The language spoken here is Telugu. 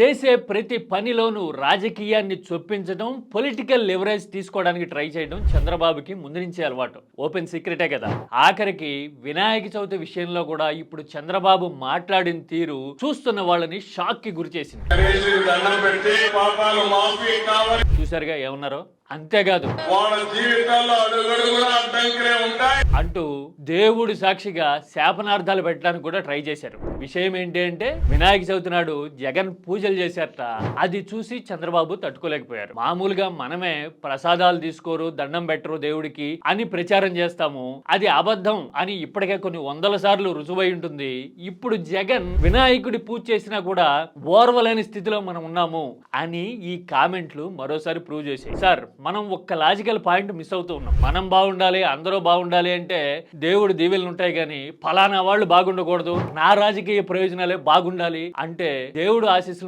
చేసే ప్రతి పనిలోనూ రాజకీయాన్ని చొప్పించడం పొలిటికల్ లివరేజ్ తీసుకోవడానికి ట్రై చేయడం చంద్రబాబుకి ముందు నుంచే అలవాటు. ఓపెన్ సీక్రెటే కదా. ఆఖరికి వినాయక చవితి విషయంలో కూడా ఇప్పుడు చంద్రబాబు మాట్లాడిన తీరు చూస్తున్న వాళ్ళని షాక్కి గురి చేసింది. చూసారుగా ఏమన్నారో? అంతేకాదు. వాళ్ళ జీవితాల్లో అడుగడుగునా అడ్డంకులే ఉంటాయి. అంటూ దేవుడి సాక్షిగా శాపనార్థాలు పెట్టడానికి కూడా ట్రై చేశారు. విషయం ఏంటి అంటే వినాయక చవితి నాడు జగన్ పూజలు చేశారట. అది చూసి చంద్రబాబు తట్టుకోలేకపోయారు. మామూలుగా మనమే ప్రసాదాలు తీసుకోరు దండం పెట్టరు దేవుడికి అని ప్రచారం చేస్తాము. అది అబద్ధం అని ఇప్పటికే కొన్ని వందల సార్లు రుజువై ఉంటుంది. ఇప్పుడు జగన్ వినాయకుడి పూజ చేసినా కూడా ఓర్వలేని స్థితిలో మనం ఉన్నాము అని ఈ కామెంట్లు మరోసారి ప్రూవ్ చేశాయి. సార్ మనం ఒక్క లాజికల్ పాయింట్ మిస్ అవుతూ ఉన్నాం. మనం బాగుండాలి అందరూ బాగుండాలి ఏంటంటే దేవుడు దీవెనలు ఉంటాయి కానీ ఫలానా వాళ్ళు బాగుండకూడదు. నా రాజకీయ ప్రయోజనాలే బాగుండాలి అంటే దేవుడు ఆశీస్సులు